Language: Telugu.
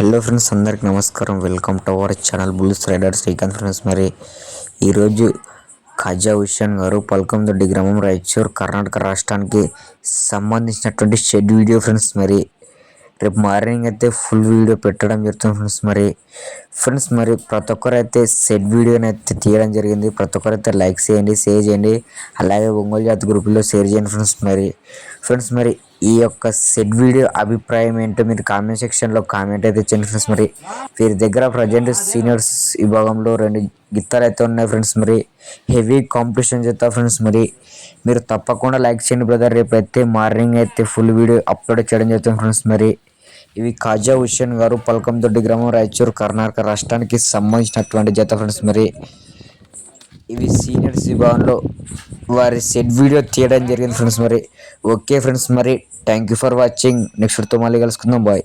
హలో ఫ్రెండ్స్ అందరికి నమస్కారం. Welcome to our channel Bulls Rider Srikanth friends. మరి ఈరోజు ఖాజా హుషన్ గారు పల్కందొడ్డి గ్రామం రాయచూర్ కర్ణాటక రాష్ట్రానికి సంబంధించినటువంటి షెడ్ వీడియో ఫ్రెండ్స్. మరి రేపు మార్నింగ్ అయితే ఫుల్ వీడియో పెట్టడం జరుగుతుంది ఫ్రెండ్స్. మరి ఫ్రెండ్స్ మరి ప్రతి ఒక్కరైతే సెట్ వీడియోని అయితే తీయడం జరిగింది. ప్రతి ఒక్కరైతే లైక్ చేయండి షేర్ చేయండి. అలాగే ఒంగోలు జాతి గ్రూపులో షేర్ చేయండి ఫ్రెండ్స్ మరి. ఫ్రెండ్స్ మరి ఈ యొక్క సెట్ వీడియో అభిప్రాయం ఏంటో మీరు కామెంట్ సెక్షన్లో కామెంట్ అయితే ఇచ్చండి ఫ్రెండ్స్ మరి. వీరి దగ్గర ప్రజెంట్ సీనియర్స్ విభాగంలో రెండు గిత్తాలు అయితే ఉన్నాయి ఫ్రెండ్స్ మరి. హెవీ కాంపిటీషన్ చేస్తా ఫ్రెండ్స్ మరి. మీరు తప్పకుండా లైక్ చేయండి బ్రదర్. రేపు అయితే మార్నింగ్ అయితే ఫుల్ వీడియో అప్లోడ్ చేయడం జరుగుతుంది ఫ్రెండ్స్ మరి. ఇవి ఖాజా హుస్సేన్ గారు పల్కందొడ్డి గ్రామం రాయచూరు కర్ణాటక రాష్ట్రానికి సంబంధించినటువంటి జత ఫ్రెండ్స్ మరి ఇవి సీనియర్స్ సిబాన్లో వారి సెట్ వీడియో తీయడం జరిగింది ఫ్రెండ్స్ మరి ఓకే ఫ్రెండ్స్ మరి thank you for watching next మళ్ళీ కలుసుకుందాం. బాయ్